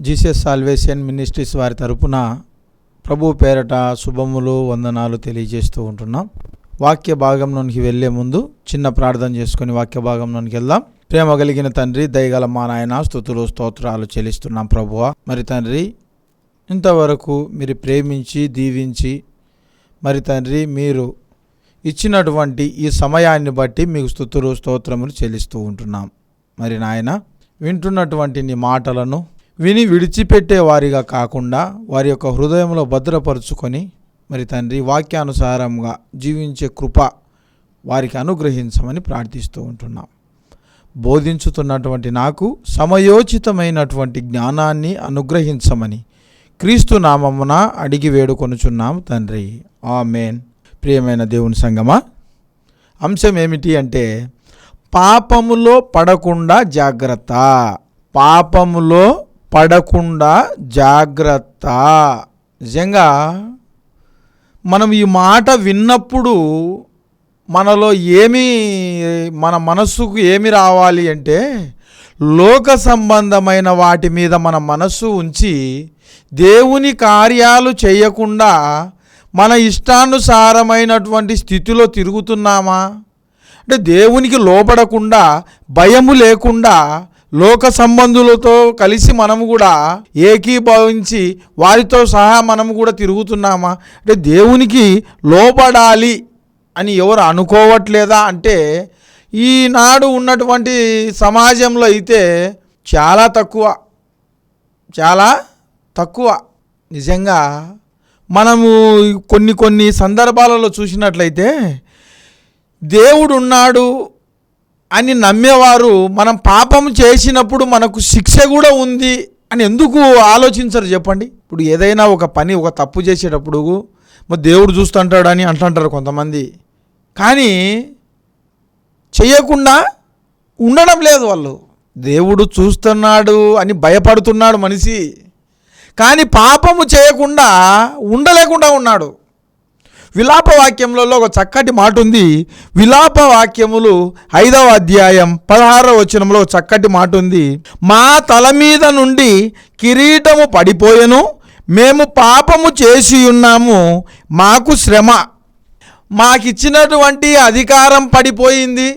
Jesus salvation ministries వారి తరపున ప్రభు పేరట శుభములు వందనాలు తెలియజేస్తూ ఉంటున్నాం. వాక్య భాగంలోనికి వెళ్ళే ముందు చిన్న ప్రార్థన చేసుకుని వాక్య భాగంలోనికి వెళ్దాం. ప్రేమ కలిగిన తండ్రి దయగల మా నాయన స్థుతులు స్తోత్రాలు చెల్లిస్తున్నాం ప్రభువ. మరి తండ్రి ఇంతవరకు మీరు ప్రేమించి దీవించి మరి తండ్రి మీరు ఇచ్చినటువంటి ఈ సమయాన్ని బట్టి మీకు స్థుతులు స్తోత్రములు చెల్లిస్తూ ఉంటున్నాం. మరి నాయన వింటున్నటువంటి నీ మాటలను విని విడిచిపెట్టే వారిగా కాకుండా వారి యొక్క హృదయంలో భద్రపరుచుకొని మరి తండ్రి వాక్యానుసారంగా జీవించే కృప వారికి అనుగ్రహించమని ప్రార్థిస్తూ ఉంటున్నాం. బోధించుతున్నటువంటి నాకు సమయోచితమైనటువంటి జ్ఞానాన్ని అనుగ్రహించమని క్రీస్తు నామమున అడిగి వేడుకొనుచున్నాం తండ్రి. ఆమెన్. ప్రియమైన దేవుని సంగమా అంశం ఏమిటి అంటే పాపములో పడకుండా జాగ్రత్త. పాపములో పడకుండా జాగ్రత్త. నిజంగా మనం ఈ మాట విన్నప్పుడు మనలో ఏమి మన మనస్సుకు ఏమి రావాలి అంటే లోక సంబంధమైన వాటి మీద మన మనస్సు ఉంచి దేవుని కార్యాలు చేయకుండా మన ఇష్టానుసారమైనటువంటి స్థితిలో తిరుగుతున్నామా? అంటే దేవునికి లోపడకుండా భయము లేకుండా లోక సంబంధులతో కలిసి మనము కూడా ఏకీభవించి వారితో సహా మనము కూడా తిరుగుతున్నామా? అంటే దేవునికి లోపడాలి అని ఎవరు అనుకోవట్లేదా? అంటే ఈనాడు ఉన్నటువంటి సమాజంలో అయితే చాలా తక్కువ చాలా తక్కువ. నిజంగా మనము కొన్ని కొన్ని సందర్భాలలో చూసినట్లయితే దేవుడు ఉన్నాడు అని నమ్మేవారు. మనం పాపం చేసినప్పుడు మనకు శిక్ష కూడా ఉంది అని ఎందుకు ఆలోచించరు చెప్పండి. ఇప్పుడు ఏదైనా ఒక పని ఒక తప్పు చేసేటప్పుడు మరి దేవుడు చూస్తుంటాడని అంటుంటారు కొంతమంది. కానీ చేయకుండా ఉండడం లేదు వాళ్ళు. దేవుడు చూస్తున్నాడు అని భయపడుతున్నాడు మనిషి. కానీ పాపము చేయకుండా ఉండలేకుండా ఉన్నాడు. విలాప వాక్యములలో ఒక చక్కటి మాట ఉంది విలాప వాక్యములు ఐదవ అధ్యాయం పదహారవ వచనంలో ఒక చక్కటి మాట ఉంది మా తల మీద నుండి కిరీటము పడిపోయెను మేము పాపము చేసి ఉన్నాము మాకు శ్రమ. మాకిచ్చినటువంటి అధికారం పడిపోయింది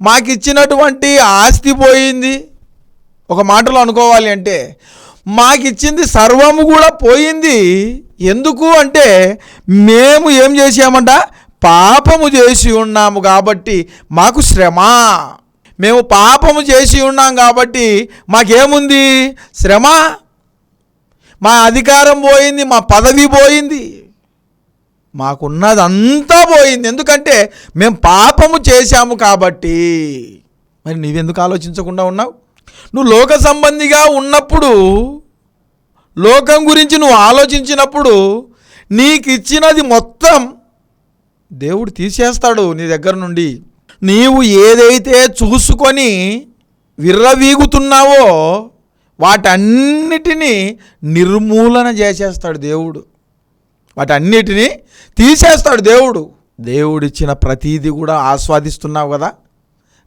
మాకిచ్చినటువంటి ఆస్తి పోయింది. ఒక మాటలో అనుకోవాలి అంటే మాకిచ్చింది సర్వము కూడా పోయింది. ఎందుకు అంటే మేము ఏం చేసామంట పాపము చేసి ఉన్నాము కాబట్టి మాకు శ్రమ. మేము పాపము చేసి ఉన్నాం కాబట్టి మాకేముంది? శ్రమ. మా అధికారం పోయింది మా పదవి పోయింది. మాకున్నదంతా పోయింది. ఎందుకంటే మేము పాపము చేశాము కాబట్టి. మరి నీవెందుకు ఆలోచించకుండా ఉన్నావు? నువ్వు లోక సంబంధిగా ఉన్నప్పుడు లోకం గురించి నువ్వు ఆలోచించినప్పుడు నీకు ఇచ్చినది మొత్తం దేవుడు తీసేస్తాడు నీ దగ్గర నుండి. నీవు ఏదైతే చూసుకొని విర్రవీగుతున్నావో వాటన్నిటినీ నిర్మూలన చేసేస్తాడు దేవుడు. వాటన్నిటినీ తీసేస్తాడు దేవుడు. దేవుడిచ్చిన ప్రతీది కూడా ఆస్వాదిస్తున్నావు కదా?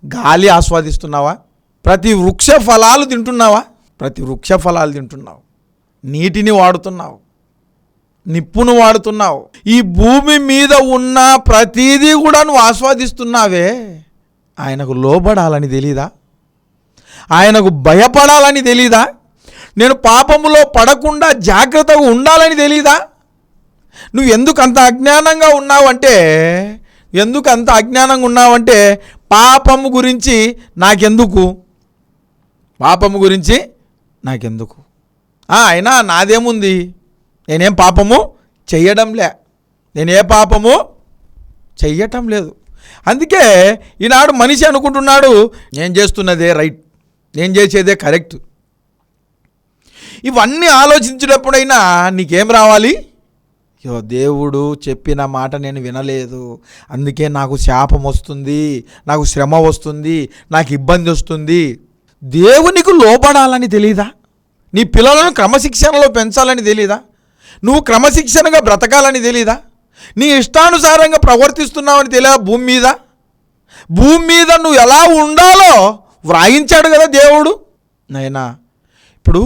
గాలి ఆస్వాదిస్తున్నావా? ప్రతి వృక్ష ఫలాలు తింటున్నావా? ప్రతి వృక్ష ఫలాలు తింటున్నావు. నీటిని వాడుతున్నావు. నిప్పును వాడుతున్నావు. ఈ భూమి మీద ఉన్న ప్రతీదీ కూడా నువ్వు ఆస్వాదిస్తున్నావే. ఆయనకు లోబడాలని తెలీదా? ఆయనకు భయపడాలని తెలీదా? నేను పాపములో పడకుండా జాగ్రత్తగా ఉండాలని తెలీదా? నువ్వు ఎందుకు అంత అజ్ఞానంగా ఉన్నావంటే ఎందుకు అంత అజ్ఞానంగా ఉన్నావంటే పాపము గురించి నాకెందుకు? పాపము గురించి నాకెందుకు? అయినా నాదేముంది? నేనేం పాపము చెయ్యడంలే నేనే పాపము చెయ్యటం లేదు. అందుకే ఈనాడు మనిషి అనుకుంటున్నాడు నేను చేస్తున్నదే రైట్. నేను చేసేదే కరెక్ట్. ఇవన్నీ ఆలోచించినప్పుడైనా నీకేం రావాలి? యో దేవుడు చెప్పిన మాట నేను వినలేదు. అందుకే నాకు శాపం వస్తుంది నాకు శ్రమ వస్తుంది నాకు ఇబ్బంది వస్తుంది. దేవునికి లోపడాలని తెలీదా? నీ పిల్లలను క్రమశిక్షణలో పెంచాలని తెలీదా? నువ్వు క్రమశిక్షణగా బ్రతకాలని తెలీదా? నీ ఇష్టానుసారంగా ప్రవర్తిస్తున్నావని తెలియదా భూమి మీద? భూమి మీద నువ్వు ఎలా ఉండాలో వ్రాయించాడు కదా దేవుడు. నైనా ఇప్పుడు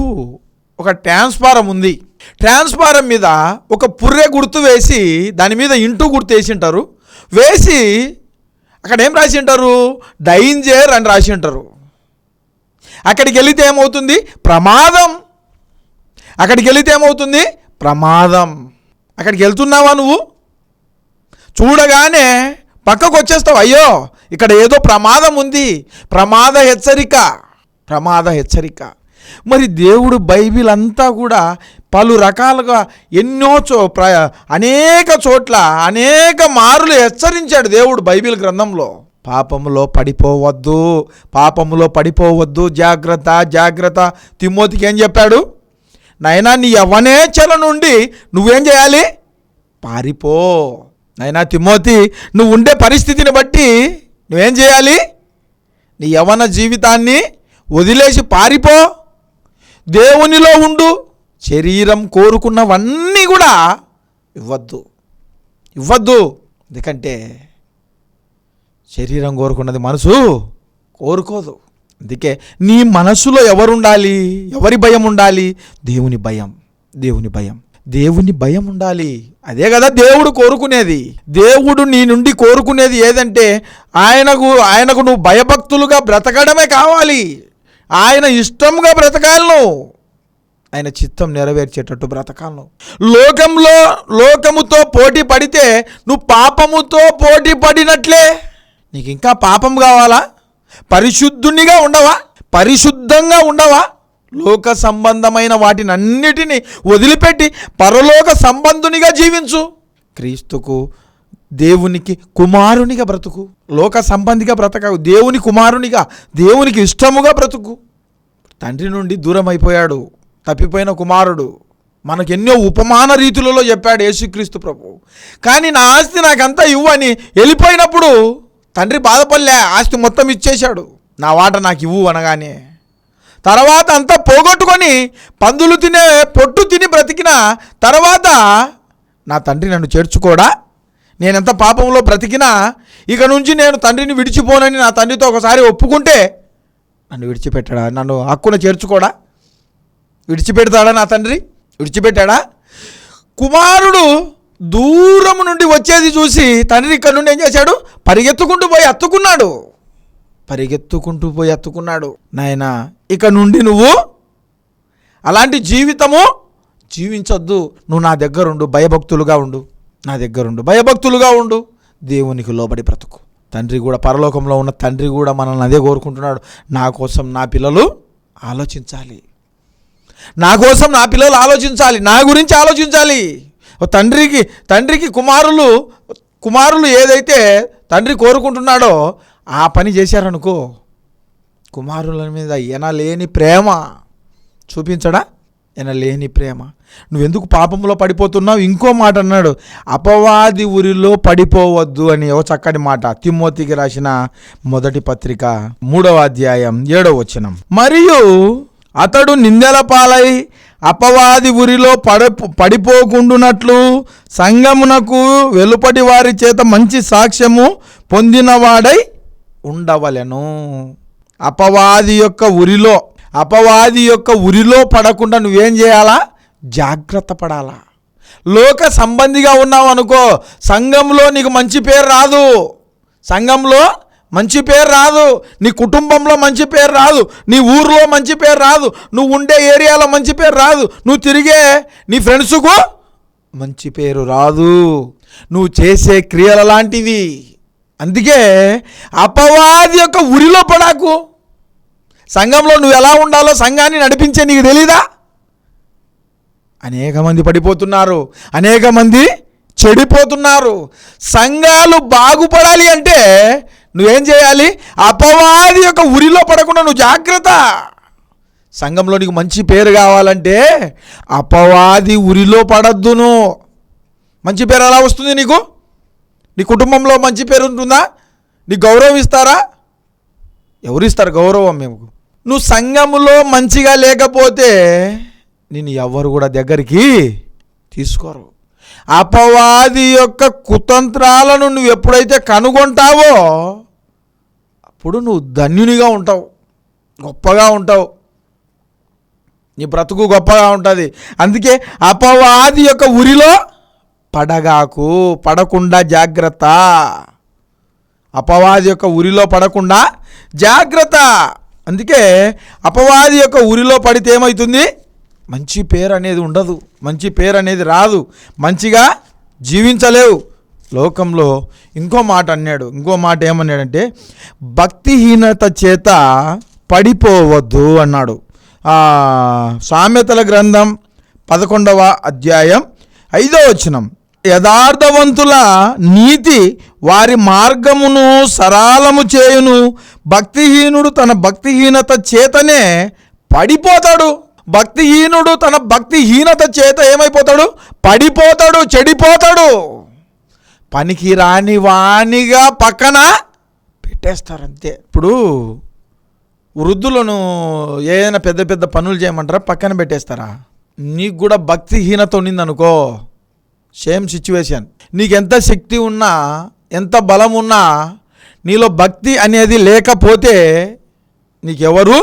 ఒక ట్రాన్స్ఫారం ఉంది. ట్రాన్స్ఫారం మీద ఒక పుర్రె గుర్తు వేసి దాని మీద ఇంటూ గుర్తు వేసి ఉంటారు వేసి అక్కడ ఏం రాసి ఉంటారు డైంజర్ అని రాసి ఉంటారు అక్కడికి వెళితే ఏమవుతుంది? ప్రమాదం. అక్కడికి వెళితే ఏమవుతుంది? ప్రమాదం. అక్కడికి వెళ్తున్నావా నువ్వు? చూడగానే పక్కకు వచ్చేస్తావు. అయ్యో ఇక్కడ ఏదో ప్రమాదం ఉంది. ప్రమాద హెచ్చరిక. ప్రమాద హెచ్చరిక. మరి దేవుడు బైబిల్ అంతా కూడా పలు రకాలుగా ఎన్నో చో ప్ర అనేక చోట్ల అనేక మారులు హెచ్చరించాడు దేవుడు బైబిల్ గ్రంథంలో. పాపములో పడిపోవద్దు. పాపములో పడిపోవద్దు. జాగ్రత్త జాగ్రత్త. తిమ్మోతికి ఏం చెప్పాడు? నైనా నీ యవనేచల నుండి నువ్వేం చేయాలి? పారిపో. నైనా తిమ్మోతి నువ్వు ఉండే పరిస్థితిని బట్టి నువ్వేం చేయాలి? నీ యవన జీవితాన్ని వదిలేసి పారిపో. దేవునిలో ఉండు. శరీరం కోరుకున్నవన్నీ కూడా ఇవ్వద్దు. ఇవ్వద్దు. ఎందుకంటే శరీరం కోరుకున్నది మనసు కోరుకోదు. అందుకే నీ మనసులో ఎవరుండాలి? ఎవరి భయం ఉండాలి? దేవుని భయం దేవుని భయం. దేవుని భయం ఉండాలి. అదే కదా దేవుడు కోరుకునేది. దేవుడు నీ నుండి కోరుకునేది ఏదంటే ఆయనకు ఆయనకు నువ్వు భయభక్తులుగా బ్రతకడమే కావాలి. ఆయన ఇష్టంగా బ్రతకాలను. ఆయన చిత్తం నెరవేర్చేటట్టు బ్రతకాలను. లోకంలో లోకముతో పోటీ పడితే నువ్వు పాపముతో పోటీ పడినట్లే. నీకు ఇంకా పాపం కావాలా? పరిశుద్ధునిగా ఉండవా? పరిశుద్ధంగా ఉండవా? లోక సంబంధమైన వాటిని అన్నిటినీ వదిలిపెట్టి పరలోక సంబంధునిగా జీవించు. క్రీస్తుకు దేవునికి కుమారునిగా బ్రతుకు. లోక సంబంధిగా బ్రతకవు. దేవుని కుమారునిగా దేవునికి ఇష్టముగా బ్రతుకు. తండ్రి నుండి దూరం అయిపోయాడు తప్పిపోయిన కుమారుడు. మనకు ఎన్నో ఉపమాన రీతులలో చెప్పాడు యేసుక్రీస్తు ప్రభు. కానీ నా ఆస్తి నాకంతా ఇవ్వని వెళ్ళిపోయినప్పుడు తండ్రి బాధపడలే ఆస్తి మొత్తం ఇచ్చేశాడు. నా వాట నాకు ఇవ్వు అనగానే. తర్వాత అంతా పోగొట్టుకొని పందులు తినే పొట్టు తిని బ్రతికిన తర్వాత నా తండ్రి నన్ను చేర్చుకోడా? నేనెంత పాపంలో బ్రతికినా ఇక నుంచి నేను తండ్రిని విడిచిపోనని నా తండ్రితో ఒకసారి ఒప్పుకుంటే నన్ను విడిచిపెట్టాడా? నన్ను హక్కున చేర్చుకోడా? విడిచిపెడతాడా నా తండ్రి? విడిచిపెట్టాడా? కుమారుడు దూరం నుండి వచ్చేది చూసి తండ్రి ఇక్కడ నుండి ఏం చేశాడు? పరిగెత్తుకుంటూ పోయి అత్తుకున్నాడు. పరిగెత్తుకుంటూ పోయి అత్తుకున్నాడు. నాయన ఇక నుండి నువ్వు అలాంటి జీవితము జీవించొద్దు. నువ్వు నా దగ్గరుండు భయభక్తులుగా ఉండు. నా దగ్గరుండు భయభక్తులుగా ఉండు. దేవునికి లోబడి బ్రతుకు. తండ్రి కూడా పరలోకంలో ఉన్న తండ్రి కూడా మనల్ని అదే కోరుకుంటున్నాడు. నా కోసం నా పిల్లలు ఆలోచించాలి. నా కోసం నా పిల్లలు ఆలోచించాలి. నా గురించి ఆలోచించాలి. తండ్రికి తండ్రికి కుమారులు కుమారులు ఏదైతే తండ్రి కోరుకుంటున్నాడో ఆ పని చేశారనుకో కుమారుల మీద ఎనలేని ప్రేమ చూపించడా? ఎనలేని ప్రేమ. నువ్వెందుకు పాపంలో పడిపోతున్నావు? ఇంకో మాట అన్నాడు అపవాది ఊరిలో పడిపోవద్దు అని ఓ చక్కని మాట తిమ్మోతికి రాసిన మొదటి పత్రిక మూడవ అధ్యాయం ఏడవ వచనం. మరియు అతడు నిందెల పాలై అపవాది ఉరిలో పడ పడిపోకుండునట్లు సంగమునకు వెలుపటి వారి చేత మంచి సాక్ష్యము పొందినవాడై ఉండవలెను. అపవాది యొక్క ఉరిలో అపవాది యొక్క ఉరిలో పడకుండా నువ్వేం చేయాలా? జాగ్రత్త పడాలా. లోక సంబంధిగా ఉన్నావు అనుకో సంఘంలో నీకు మంచి పేరు రాదు. సంఘంలో మంచి పేరు రాదు. నీ కుటుంబంలో మంచి పేరు రాదు. నీ ఊర్లో మంచి పేరు రాదు. నువ్వు ఉండే ఏరియాలో మంచి పేరు రాదు. నువ్వు తిరిగే నీ ఫ్రెండ్స్కు మంచి పేరు రాదు. నువ్వు చేసే క్రియల లాంటివి అందుకే అపవాది యొక్క ఉరిలో పడాకు. సంఘంలో నువ్వు ఎలా ఉండాలో సంఘాన్ని నడిపించే నీకు తెలీదా? అనేక మంది పడిపోతున్నారు. అనేక మంది చెడిపోతున్నారు. సంఘాలు బాగుపడాలి అంటే నువ్వేం చేయాలి? అపవాది యొక్క ఉరిలో పడకుండా నువ్వు జాగ్రత్త. సంఘంలో నీకు మంచి పేరు కావాలంటే అపవాది ఉరిలో పడద్దును మంచి పేరు ఎలా వస్తుంది నీకు? నీ కుటుంబంలో మంచి పేరు ఉంటుందా? నీ గౌరవం ఇస్తారా? ఎవరు ఇస్తారు గౌరవం మేము నువ్వు సంఘములో మంచిగా లేకపోతే నేను ఎవరు కూడా దగ్గరికి తీసుకోరు. అపవాది యొక్క కుతంత్రాలను నువ్వు ఎప్పుడైతే కనుగొంటావో అప్పుడు నువ్వు ధన్యునిగా ఉంటావు గొప్పగా ఉంటావు. నీ బ్రతుకు గొప్పగా ఉంటుంది. అందుకే అపవాది యొక్క ఉరిలో పడగాకు పడకుండా జాగ్రత్త. అపవాది యొక్క ఉరిలో పడకుండా జాగ్రత్త. అందుకే అపవాది యొక్క ఉరిలో పడితే ఏమవుతుంది మంచి పేరు అనేది ఉండదు మంచి పేరు అనేది రాదు మంచిగా జీవించలేవు. లోకంలో ఇంకో మాట అన్నాడు ఇంకో మాట ఏమన్నాడంటే భక్తిహీనత చేత పడిపోవద్దు అన్నాడు. సామెతల గ్రంథం పదకొండవ అధ్యాయం ఐదో వచనం. యథార్థవంతుల నీతి వారి మార్గమును సరాలము చేయును భక్తిహీనుడు తన భక్తిహీనత చేతనే పడిపోతాడు. భక్తిహీనుడు తన భక్తిహీనత చేత ఏమైపోతాడు? పడిపోతాడు చెడిపోతాడు. పనికి రాని వాణిగా పక్కన పెట్టేస్తారు అంతే ఇప్పుడు వృద్ధులను ఏదైనా పెద్ద పెద్ద పనులు చేయమంటారా? పక్కన పెట్టేస్తారా? నీకు కూడా భక్తిహీనత ఉండిందనుకో సేమ్ సిచ్యువేషన్ నీకు ఎంత శక్తి ఉన్నా ఎంత బలం ఉన్నా నీలో భక్తి అనేది లేకపోతే నీకెవరు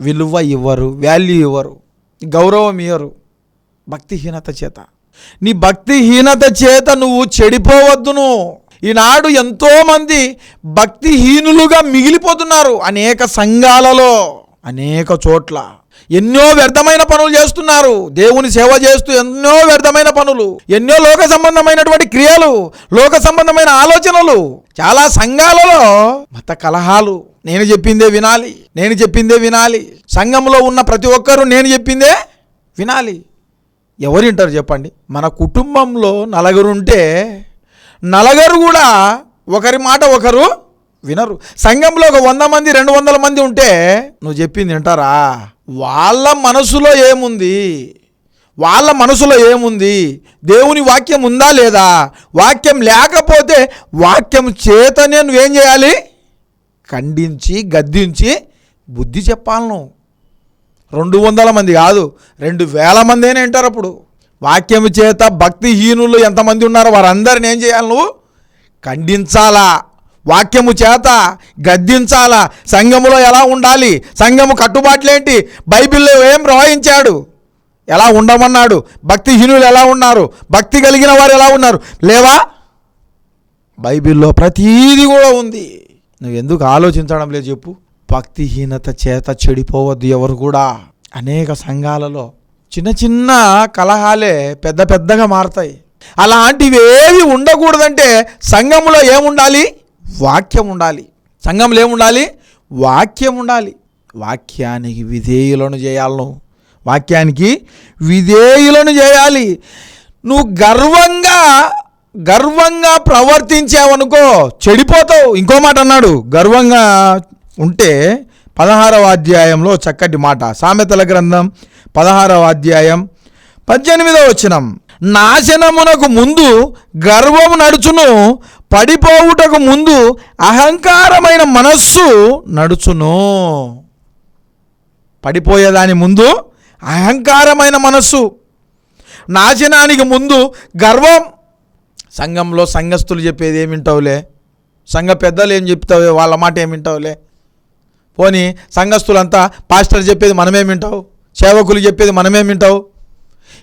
విలువ ఇవ్వరు వాల్యూ ఇవ్వరు గౌరవం ఇవ్వరు భక్తిహీనత చేత. నీ భక్తిహీనత చేత నువ్వు చెడిపోవద్దును. ఈనాడు ఎంతోమంది భక్తిహీనులుగా మిగిలిపోతున్నారు అనేక సంఘాలలో అనేక చోట్ల. ఎన్నో వ్యర్థమైన పనులు చేస్తున్నారు. దేవుని సేవ చేస్తూ ఎన్నో వ్యర్థమైన పనులు ఎన్నో లోక సంబంధమైనటువంటి క్రియలు లోక సంబంధమైన ఆలోచనలు చాలా సంఘాలలో మత కలహాలు నేను చెప్పిందే వినాలి నేను చెప్పిందే వినాలి. సంఘంలో ఉన్న ప్రతి ఒక్కరూ నేను చెప్పిందే వినాలి. ఎవరు వింటారు చెప్పండి? మన కుటుంబంలో నలుగురు ఉంటే నలుగురు కూడా ఒకరి మాట ఒకరు వినరు. సంఘంలో ఒక వంద మంది రెండు వందల మంది ఉంటే నువ్వు చెప్పింది వింటారా? వాళ్ళ మనసులో ఏముంది? వాళ్ళ మనసులో ఏముంది? దేవుని వాక్యం ఉందా లేదా? వాక్యం లేకపోతే వాక్యం చేతనే నువ్వేం చేయాలి? ఖండించి గద్దించి బుద్ధి చెప్పాలను రెండు వందల మంది కాదు రెండు వేల మంది అయినా వింటారు అప్పుడు. వాక్యము చేత భక్తిహీనులు ఎంతమంది ఉన్నారో వారందరిని ఏం చేయాలి నువ్వు? ఖండించాలా? వాక్యము చేత గద్దించాలా? సంఘములో ఎలా ఉండాలి? సంఘము కట్టుబాట్లేంటి? బైబిల్లో ఏం ప్రవహించాడు ఎలా ఉండమన్నాడు? భక్తిహీనులు ఎలా ఉన్నారు? భక్తి కలిగిన వారు ఎలా ఉన్నారు? లేవా? బైబిల్లో ప్రతీది కూడా ఉంది. నువ్వు ఎందుకు ఆలోచించడం లేదు చెప్పు. భక్తిహీనత చేత చెడిపోవద్దు ఎవరు కూడా. అనేక సంఘాలలో చిన్న చిన్న కలహాలే పెద్ద పెద్దగా మారతాయి. అలాంటివి ఏవి ఉండకూడదంటే సంఘంలో ఏముండాలి? వాక్యం ఉండాలి. సంఘంలో ఏముండాలి? వాక్యం ఉండాలి. వాక్యానికి విధేయులను చేయాలను వాక్యానికి విధేయులను చేయాలి. నువ్వు గర్వంగా గర్వంగా ప్రవర్తించావనుకో చెడిపోతావు. ఇంకో మాట అన్నాడు. గర్వంగా ఉంటే పదహారవ అధ్యాయంలో చక్కటి మాట. సామెతల గ్రంథం పదహారవ అధ్యాయం పద్దెనిమిదవ వచనం. నాశనమునకు ముందు గర్వము నడుచును పడిపోవుటకు ముందు అహంకారమైన మనస్సు నడుచును. పడిపోయేదాని ముందు అహంకారమైన మనస్సు. నాశనానికి ముందు గర్వం సంఘంలో సంఘస్థులు చెప్పేది ఏమింటావులే సంఘ పెద్దలు ఏం చెప్తావు? వాళ్ళ మాట ఏమింటావులే పోనీ సంఘస్థులంతా పాస్టర్ చెప్పేది మనమేమింటావు సేవకులు చెప్పేది మనమేమింటావు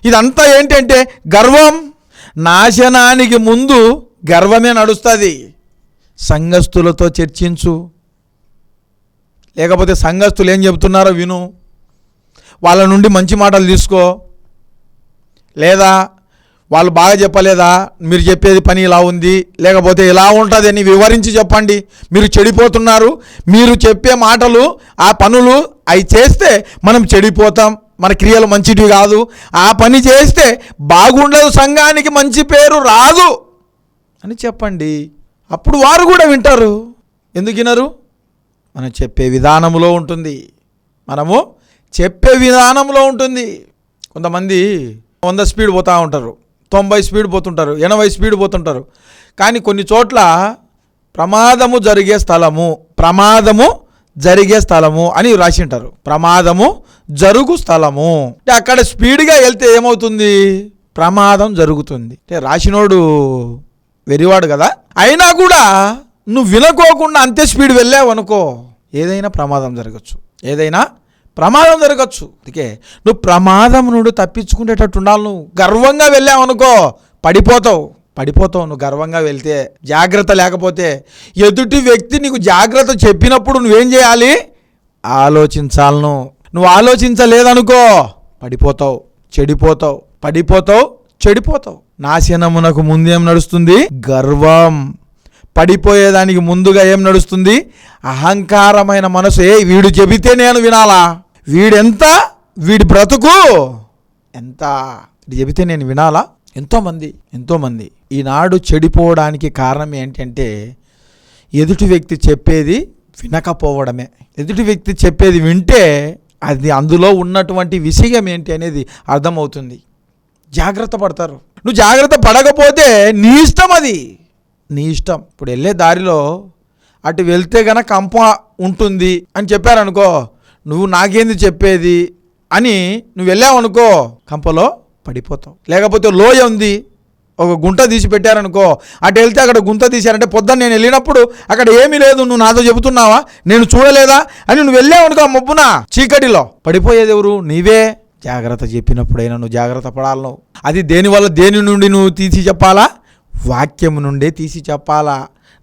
ఇదంతా ఏంటంటే గర్వం. నాశనానికి ముందు గర్వమే నడుస్తుంది. సంఘస్థులతో చర్చించు. లేకపోతే సంఘస్థులు ఏం చెబుతున్నారో విను. వాళ్ళ నుండి మంచి మాటలు తీసుకో. లేదా వాళ్ళు బాగా చెప్పలేదా? మీరు చెప్పేది పని ఇలా ఉంది. లేకపోతే ఇలా ఉంటుంది అని వివరించి చెప్పండి. మీరు చెడిపోతున్నారు. మీరు చెప్పే మాటలు ఆ పనులు అవి చేస్తే మనం చెడిపోతాం. మన క్రియలు మంచిటివి కాదు. ఆ పని చేస్తే బాగుండదు సంఘానికి మంచి పేరు రాదు అని చెప్పండి. అప్పుడు వారు కూడా వింటారు. ఎందుకు వినరు? మనం చెప్పే విధానంలో ఉంటుంది. మనము చెప్పే విధానంలో ఉంటుంది. కొంతమంది వంద స్పీడ్ పోతూ ఉంటారు. తొంభై స్పీడ్ పోతుంటారు ఎనభై స్పీడ్ పోతుంటారు. కానీ కొన్ని చోట్ల ప్రమాదము జరిగే స్థలము ప్రమాదము జరిగే స్థలము అని రాసింటారు. ప్రమాదము జరుగు స్థలము. అంటే అక్కడ స్పీడ్గా వెళ్తే ఏమవుతుంది? ప్రమాదం జరుగుతుంది. అంటే రాసినోడు వెరివాడు కదా. అయినా కూడా నువ్వు వినుకోకుండా అంతే స్పీడ్ వెళ్ళావు అనుకో ఏదైనా ప్రమాదం జరగచ్చు. ఏదైనా ప్రమాదం జరగచ్చు. అందుకే నువ్వు ప్రమాదం నుండి తప్పించుకునేటట్టు ఉండాలి నువ్వు. గర్వంగా వెళ్ళావనుకో పడిపోతావు. పడిపోతావు నువ్వు గర్వంగా వెళ్తే జాగ్రత్త లేకపోతే ఎదుటి వ్యక్తి నీకు జాగ్రత్త చెప్పినప్పుడు నువ్వేం చేయాలి? ఆలోచించాలను నువ్వు. ఆలోచించలేదనుకో పడిపోతావు. చెడిపోతావు. పడిపోతావు చెడిపోతావు. నాశనమునకు ముందేం నడుస్తుంది? గర్వం. పడిపోయేదానికి ముందుగా ఏం నడుస్తుంది? అహంకారమైన మనసు. ఏ వీడు చెబితే నేను వినాలా? వీడెంత? వీడి బ్రతుకు ఎంత? ఇది చెబితే నేను వినాలా? ఎంతోమంది ఎంతోమంది ఈనాడు చెడిపోవడానికి కారణం ఏంటంటే ఎదుటి వ్యక్తి చెప్పేది వినకపోవడమే. ఎదుటి వ్యక్తి చెప్పేది వింటే అది అందులో ఉన్నటువంటి విషయం ఏంటి అనేది అర్థమవుతుంది. జాగ్రత్త పడతారు. నువ్వు జాగ్రత్త పడకపోతే నీ ఇష్టం అది. నీ ఇష్టం. ఇప్పుడు వెళ్ళే దారిలో అటు వెళ్తే గనక కంప ఉంటుంది అని చెప్పారనుకో నువ్వు నాకేంది చెప్పేది అని నువ్వు వెళ్ళావనుకో కంపలో పడిపోతావు. లేకపోతే లోయ ఉంది ఒక గుంట తీసి పెట్టారనుకో అటు వెళ్తే అక్కడ గుంట తీశారంటే పొద్దున్న నేను వెళ్ళినప్పుడు అక్కడ ఏమీ లేదు నువ్వు నాతో చెబుతున్నావా? నేను చూడలేదా? అని నువ్వు వెళ్ళావనుకో ఆ మబ్బున చీకటిలో పడిపోయేది ఎవరు? నీవే. జాగ్రత్త చెప్పినప్పుడైనా నువ్వు జాగ్రత్త పడాలను అది దేనివల్ల దేని నుండి నువ్వు తీసి చెప్పాలా? వాక్యం నుండే తీసి చెప్పాలా?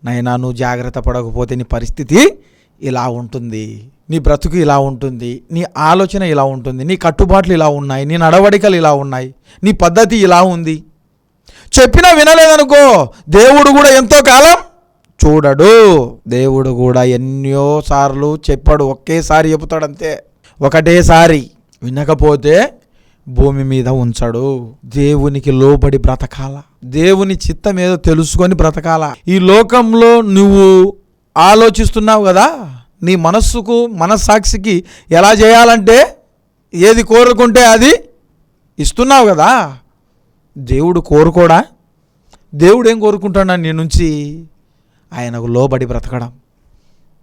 నైనా నువ్వు జాగ్రత్త పడకపోతే నీ పరిస్థితి ఇలా ఉంటుంది. నీ బ్రతుకు ఇలా ఉంటుంది నీ ఆలోచన ఇలా ఉంటుంది నీ కట్టుబాట్లు ఇలా ఉన్నాయి నీ నడవడికలు ఇలా ఉన్నాయి నీ పద్ధతి ఇలా ఉంది. చెప్పినా వినలేదనుకో దేవుడు కూడా ఎంతో కాలం చూడడు. దేవుడు కూడా ఎన్నోసార్లు చెప్పాడు ఒకేసారి చెబుతాడంతే ఒకటేసారి వినకపోతే భూమి మీద ఉంచడు. దేవునికి లోబడి బ్రతకాల. దేవుని చిత్తం ఏదో తెలుసుకొని బ్రతకాల. ఈ లోకంలో నువ్వు ఆలోచిస్తున్నావు కదా? నీ మనస్సుకు మనస్సాక్షికి ఎలా చేయాలంటే ఏది కోరుకుంటే అది ఇస్తున్నావు కదా. దేవుడు కోరుకోడా? దేవుడు ఏం కోరుకుంటాడా నీ నుంచి? ఆయనకు లోబడి బ్రతకడం.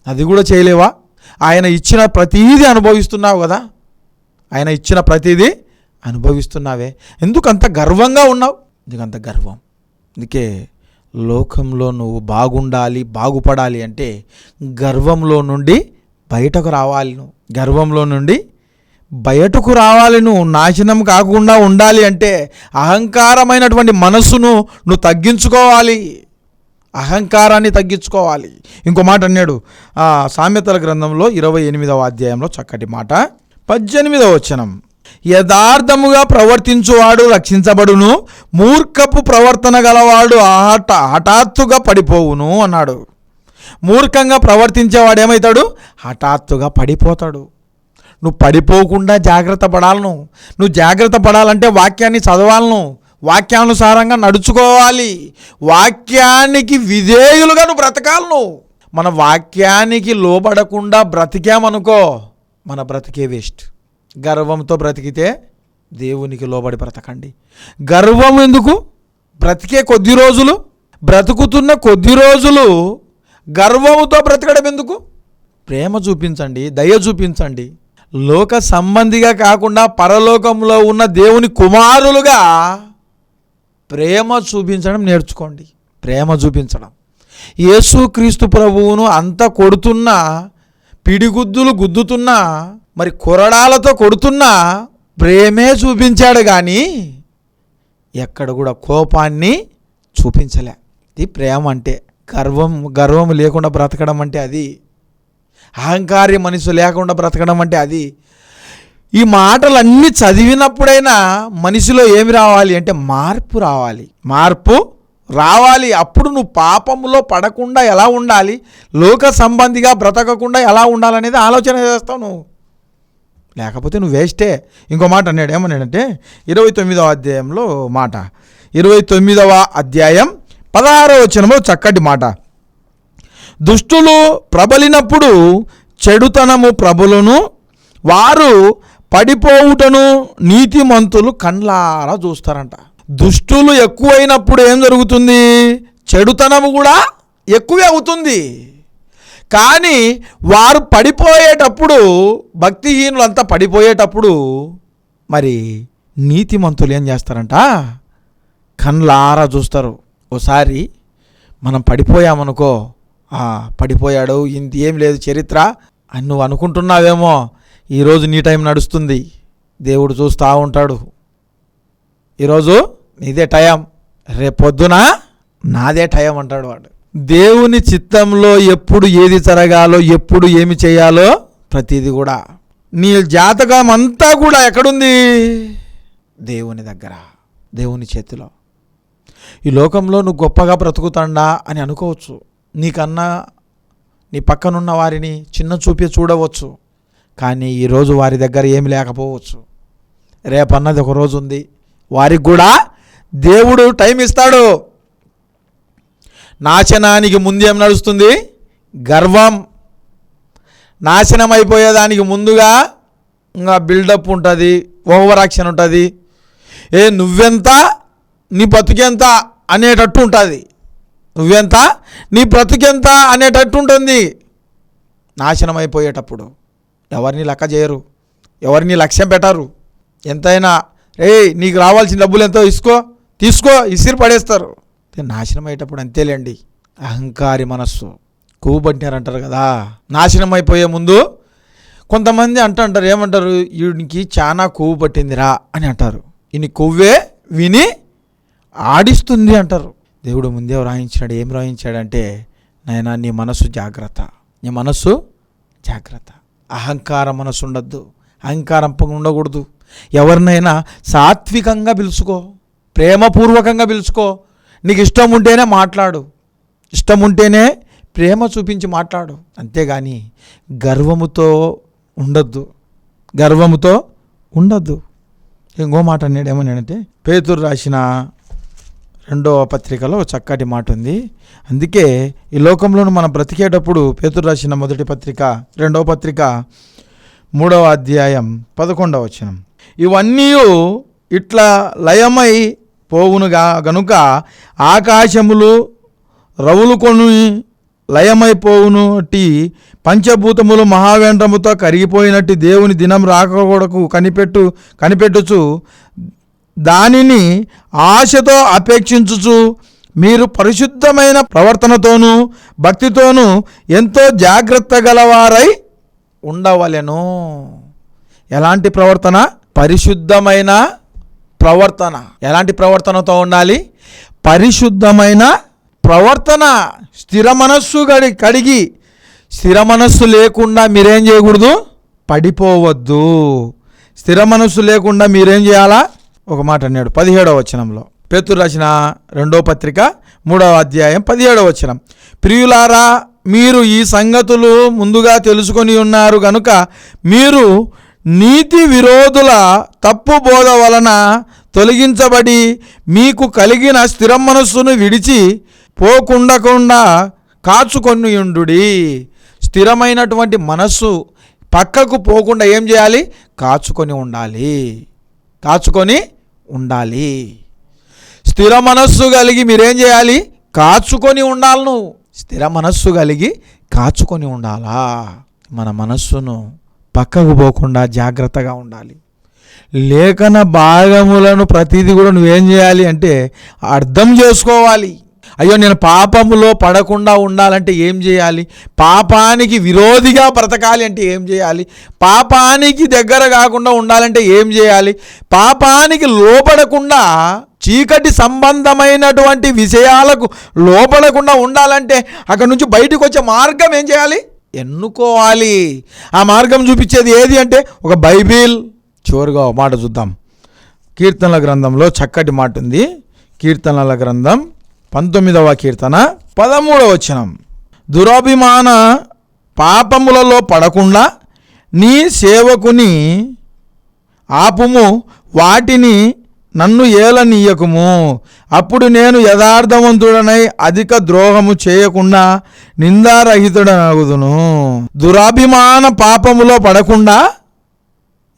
అది కూడా చేయలేవా? ఆయన ఇచ్చిన ప్రతీది అనుభవిస్తున్నావు కదా. ఆయన ఇచ్చిన ప్రతిదీ అనుభవిస్తున్నావే. ఎందుకంత గర్వంగా ఉన్నావు? ఎందుకు అంత గర్వం. అందుకే లోకంలో నువ్వు బాగుండాలి బాగుపడాలి అంటే గర్వంలో నుండి బయటకు రావాలి నువ్వు. గర్వంలో నుండి బయటకు రావాలి నువ్వు. నాశనం కాకుండా ఉండాలి అంటే అహంకారమైనటువంటి మనస్సును నువ్వు తగ్గించుకోవాలి. అహంకారాన్ని తగ్గించుకోవాలి. ఇంకో మాట అన్నాడు. సామెతల గ్రంథంలో ఇరవై ఎనిమిదవ అధ్యాయంలో చక్కటి మాట. పద్దెనిమిదవ వచనం. యథార్థముగా ప్రవర్తించువాడు రక్షించబడును మూర్ఖపు ప్రవర్తన గలవాడు హఠ హఠాత్తుగా పడిపోవును అన్నాడు. మూర్ఖంగా ప్రవర్తించేవాడు ఏమవుతాడు హఠాత్తుగా పడిపోతాడు. నువ్వు పడిపోకుండా జాగ్రత్త పడాలను. నువ్వు జాగ్రత్త పడాలంటే వాక్యాన్ని చదవాలను. వాక్యానుసారంగా నడుచుకోవాలి. వాక్యానికి విధేయులుగా నువ్వు బ్రతకాలి నువ్వు మన వాక్యానికి లోబడకుండా బ్రతికామనుకో మన బ్రతికే వేస్ట్. గర్వంతో బ్రతికితే దేవునికి లోబడి బ్రతకండి. గర్వం ఎందుకు? బ్రతికే కొద్ది రోజులు బ్రతుకుతున్న కొద్ది రోజులు గర్వముతో బ్రతకడం ఎందుకు? ప్రేమ చూపించండి దయ చూపించండి. లోక సంబంధిగా కాకుండా పరలోకంలో ఉన్న దేవుని కుమారులుగా ప్రేమ చూపించడం నేర్చుకోండి. ప్రేమ చూపించడం. యేసుక్రీస్తు ప్రభువును అంత కొడుతున్నా పిడిగుద్దులు గుద్దుతున్నా మరి కొరడాలతో కొడుతున్నా ప్రేమే చూపించాడు కానీ ఎక్కడ కూడా కోపాన్ని చూపించలే. ఇది ప్రేమ అంటే గర్వం గర్వం లేకుండా బ్రతకడం అంటే అది. అహంకారి మనిషి లేకుండా బ్రతకడం అంటే అది. ఈ మాటలన్నీ చదివినప్పుడైనా మనిషిలో ఏమి రావాలి అంటే మార్పు రావాలి. మార్పు రావాలి. అప్పుడు నువ్వు పాపంలో పడకుండా ఎలా ఉండాలి? లోక సంబంధిగా బ్రతకకుండా ఎలా ఉండాలనేది ఆలోచన చేస్తావు నువ్వు. లేకపోతే నువ్వు వేస్టే. ఇంకో మాట అన్నాడు. ఏమన్నాడంటే ఇరవై తొమ్మిదవ అధ్యాయంలో మాట. ఇరవై తొమ్మిదవ అధ్యాయం పదహారవ వచనంలో చక్కటి మాట. దుష్టులు ప్రబలినప్పుడు చెడుతనము ప్రభులను వారు పడిపోవుటను నీతిమంతులు కండ్లారా చూస్తారంట. దుష్టులు ఎక్కువైనప్పుడు ఏం జరుగుతుంది? చెడుతనము కూడా ఎక్కువే అవుతుంది. కానీ వారు పడిపోయేటప్పుడు భక్తిహీనులంతా పడిపోయేటప్పుడు మరి నీతిమంతులు ఏం చేస్తారంట? కళ్ళారా చూస్తారు. ఓసారి మనం పడిపోయామనుకో పడిపోయాడు ఇంత ఏం లేదు చరిత్ర అని నువ్వు అనుకుంటున్నావేమో ఈరోజు నీ టైం నడుస్తుంది. దేవుడు చూస్తూ ఉంటాడు. ఈరోజు నీదే టైం రేపొద్దున? నాదే టైం అంటాడు వాడు. దేవుని చిత్తంలో ఎప్పుడు ఏది జరగాలో ఎప్పుడు ఏమి చేయాలో ప్రతిదీ కూడా. నీ జాతకం అంతా కూడా ఎక్కడుంది? దేవుని దగ్గర దేవుని చేతిలో. ఈ లోకంలో నువ్వు గొప్పగా బ్రతుకుతాండా అని అనుకోవచ్చు. నీకన్నా నీ పక్కనున్న వారిని చిన్న చూపి చూడవచ్చు. కానీ ఈరోజు వారి దగ్గర ఏమి లేకపోవచ్చు. రేపన్నది ఒక రోజు ఉంది వారికి కూడా దేవుడు టైం ఇస్తాడు. నాశనానికి ముందేం నడుస్తుంది? గర్వం. నాశనం అయిపోయేదానికి ముందుగా ఇంకా బిల్డప్ ఉంటుంది ఓవర్ యాక్షన్ ఉంటుంది. ఏ నువ్వెంత నీ బతుకెంత అనేటట్టు ఉంటుంది. నువ్వెంత నీ బ్రతుకెంత అనేటట్టు ఉంటుంది. నాశనం అయిపోయేటప్పుడు ఎవరిని లెక్క చేయరు ఎవరిని లక్ష్యం పెట్టరు. ఎంతైనా రే నీకు రావాల్సిన డబ్బులు ఎంతో ఇసుకో. తీసుకో ఇసిరి పడేస్తారు. నాశనం అయ్యేటప్పుడు అంతేలేండి. అహంకారి మనస్సు. కొవ్వు పట్టినారంటారు కదా. నాశనం అయిపోయే ముందు కొంతమంది అంటుంటారు ఏమంటారు? వీడికి చాలా కొవ్వు పట్టిందిరా అని అంటారు. ఈయన కొవ్వే విని ఆడిస్తుంది అంటారు. దేవుడు ముందే వ్రాయించాడు ఏం వ్రాయించాడంటే నాయనా నీ మనస్సు జాగ్రత్త. నీ మనస్సు జాగ్రత్త. అహంకార మనసు ఉండద్దు. అహంకారం ఉండకూడదు. ఎవరినైనా సాత్వికంగా పిలుచుకో. ప్రేమపూర్వకంగా పిలుచుకో. నీకు ఇష్టం ఉంటేనే మాట్లాడు. ఇష్టం ఉంటేనే ప్రేమ చూపించి మాట్లాడు. అంతేగాని గర్వముతో ఉండద్దు. గర్వముతో ఉండద్దు. ఇంకో మాట అన్నాడు ఏమన్నాడంటే పేతురు రాసిన రెండవ పత్రికలో చక్కటి మాట ఉంది. అందుకే ఈ లోకంలోనూ మనం బ్రతికేటప్పుడు పేతురు రాసిన మొదటి పత్రిక రెండవ పత్రిక మూడవ అధ్యాయం పదకొండవ వచనం. ఇవన్నీ ఇట్లా లయమై పోవునుగా గనుక ఆకాశములు రవులుకొని లయమైపోవునట్టి పంచభూతములు మహావేంద్రముతో కరిగిపోయినట్టు దేవుని దినం రాకూడకు కనిపెట్టు కనిపెట్టుచు దానిని ఆశతో అపేక్షించుచు మీరు పరిశుద్ధమైన ప్రవర్తనతోనూ భక్తితోనూ ఎంతో జాగ్రత్త గలవారై ఉండవలెను. ఎలాంటి ప్రవర్తన? పరిశుద్ధమైన ప్రవర్తన. ఎలాంటి ప్రవర్తనతో ఉండాలి? పరిశుద్ధమైన ప్రవర్తన. స్థిర మనస్సు గడి కడిగి స్థిర మనస్సు లేకుండా మీరేం చేయకూడదు? పడిపోవద్దు. స్థిర మనస్సు లేకుండా మీరేం చేయాలా? ఒక మాట అన్నాడు పదిహేడవ వచనంలో. పేతురు రచన రెండో పత్రిక మూడవ అధ్యాయం పదిహేడవ వచనం. ప్రియులారా మీరు ఈ సంగతులు ముందుగా తెలుసుకొని ఉన్నారు కనుక మీరు నీతి విరోధుల తప్పు బోధ వలన తొలగించబడి మీకు కలిగిన స్థిర మనస్సును విడిచి పోకుండకుండా కాచుకొనియుండుడి. స్థిరమైనటువంటి మనస్సు పక్కకు పోకుండా ఏం చేయాలి? కాచుకొని ఉండాలి. కాచుకొని ఉండాలి. స్థిర మనస్సు కలిగి మీరేం చేయాలి? కాచుకొని ఉండాలి నువ్వు స్థిర మనస్సు కలిగి కాచుకొని ఉండాలా? మన మనస్సును పక్కకు పోకుండా జాగ్రత్తగా ఉండాలి. లేఖన భాగములను ప్రతిదీ కూడా నువ్వేం చేయాలి అంటే అర్థం చేసుకోవాలి. అయ్యో నేను పాపములో పడకుండా ఉండాలంటే ఏం చేయాలి? పాపానికి విరోధిగా బ్రతకాలి అంటే ఏం చేయాలి? పాపానికి దగ్గర కాకుండా ఉండాలంటే ఏం చేయాలి? పాపానికి లోపడకుండా చీకటి సంబంధమైనటువంటి విషయాలకు లోపడకుండా ఉండాలంటే అక్కడ నుంచి బయటకు వచ్చే మార్గం ఏం చేయాలి? ఎన్నుకోవాలి. ఆ మార్గం చూపించేది ఏది అంటే ఒక బైబిల్ చివరిగా ఒక మాట చూద్దాం. కీర్తనల గ్రంథంలో చక్కటి మాట ఉంది. కీర్తనల గ్రంథం పంతొమ్మిదవ కీర్తన పదమూడవ వచనం. దురాభిమాన పాపములలో పడకుండా నీ సేవకుని ఆపుము వాటిని నన్ను ఏలనీయకుము. అప్పుడు నేను యథార్థవంతుడనై అధిక ద్రోహము చేయకుండా నిందారహితుడనగుదును. దురాభిమాన పాపములో పడకుండా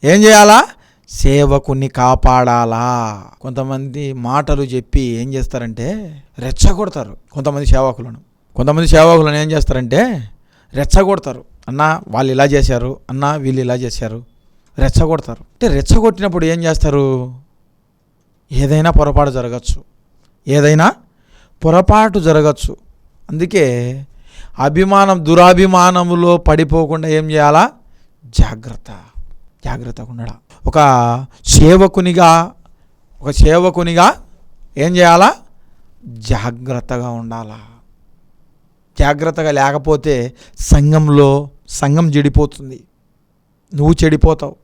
ఏం చేయాలా? సేవకుని కాపాడాలా. కొంతమంది మాటలు చెప్పి ఏం చేస్తారంటే రెచ్చగొడతారు కొంతమంది సేవకులను. కొంతమంది సేవకులను ఏం చేస్తారంటే రెచ్చగొడతారు. అన్న వాళ్ళు ఇలా చేశారు. అన్న వీళ్ళు ఇలా చేశారు. రెచ్చగొడతారు. అంటే రెచ్చగొట్టినప్పుడు ఏం చేస్తారు? ఏదైనా పొరపాటు జరగచ్చు. ఏదైనా పొరపాటు జరగచ్చు. అందుకే అభిమానం దురాభిమానములో పడిపోకుండా ఏం చేయాలా? జాగ్రత్త. జాగ్రత్తగా ఉండడం ఒక సేవకునిగా ఒక సేవకునిగా ఏం చేయాలా? జాగ్రత్తగా ఉండాలా. జాగ్రత్తగా లేకపోతే సంఘంలో సంఘం చెడిపోతుంది. నువ్వు చెడిపోతావు.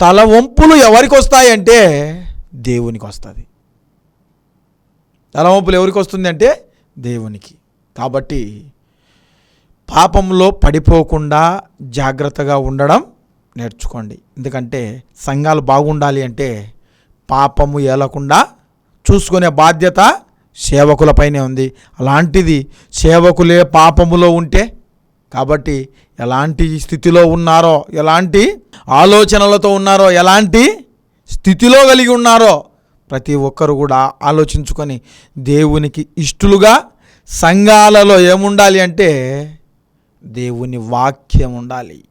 తల వంపులు ఎవరికి వస్తాయంటే దేవునికి వస్తుంది తల ఎవరికి వస్తుంది అంటే దేవునికి. కాబట్టి పాపంలో పడిపోకుండా జాగ్రత్తగా ఉండడం నేర్చుకోండి. ఎందుకంటే సంఘాలు బాగుండాలి అంటే పాపము ఏలకుండా చూసుకునే బాధ్యత సేవకులపైనే ఉంది. అలాంటిది సేవకులే పాపములో ఉంటే కాబట్టి ఎలాంటి స్థితిలో ఉన్నారో ఎలాంటి ఆలోచనలతో ఉన్నారో ఎలాంటి స్థితిలో కలిగి ఉన్నారో ప్రతి ఒక్కరు కూడా ఆలోచించుకొని దేవునికి ఇష్టలుగా సంఘాలలో ఏముండాలి అంటే దేవుని వాక్యం ఉండాలి.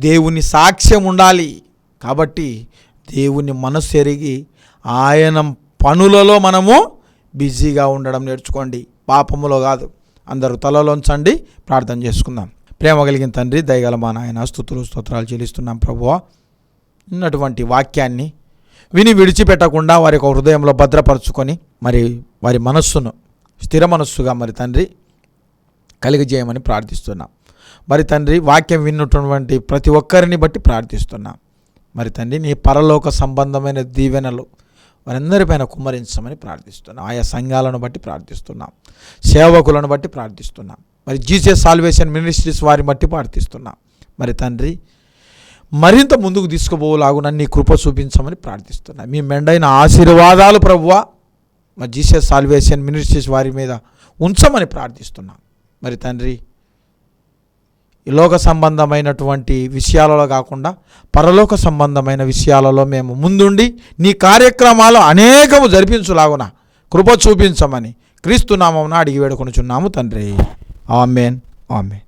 దేవుని సాక్ష్యం ఉండాలి. కాబట్టి దేవుని మనసు ఎరిగి ఆయన పనులలో మనము బిజీగా ఉండడం నేర్చుకోండి. పాపములో కాదు. అందరూ తలలోంచండి ప్రార్థన చేసుకుందాం. ప్రేమ కలిగిన తండ్రి దయగల మా నాయన స్థుతులు స్తోత్రాలు చెల్లిస్తున్నాం ప్రభువా. ఉన్నటువంటి వాక్యాన్ని విని విడిచిపెట్టకుండా వారి యొక్క హృదయంలో భద్రపరుచుకొని మరి వారి మనస్సును స్థిర మనస్సుగా మరి తండ్రి కలిగజేయమని ప్రార్థిస్తున్నాం. మరి తండ్రి వాక్యం విన్నటువంటి ప్రతి ఒక్కరిని బట్టి ప్రార్థిస్తున్నాం. మరి తండ్రి నీ పరలోక సంబంధమైన దీవెనలు వారందరిపైన కుమ్మరించమని ప్రార్థిస్తున్నాం. ఆయా సంఘాలను బట్టి ప్రార్థిస్తున్నాం. సేవకులను బట్టి ప్రార్థిస్తున్నాం. మరి జీసే సాల్వేషన్ మినిస్ట్రీస్ వారిని బట్టి ప్రార్థిస్తున్నాం. మరి తండ్రి మరింత ముందుకు తీసుకుపోలాగున నీ కృప చూపించమని ప్రార్థిస్తున్నా. మీ మెండైన ఆశీర్వాదాలు ప్రభువ మా జీసస్ సాల్వేషన్ మినిస్ట్రీస్ వారి మీద ఉంచమని ప్రార్థిస్తున్నాం. మరి తండ్రి ఈ లోక సంబంధమైనటువంటి విషయాలలో కాకుండా పరలోక సంబంధమైన విషయాలలో మేము ముందుండి నీ కార్యక్రమాలు అనేకము జరిపించులాగున కృప చూపించమని క్రీస్తు నామమున అడిగి వేడుకొనుచున్నాము తండ్రి. Amen amen.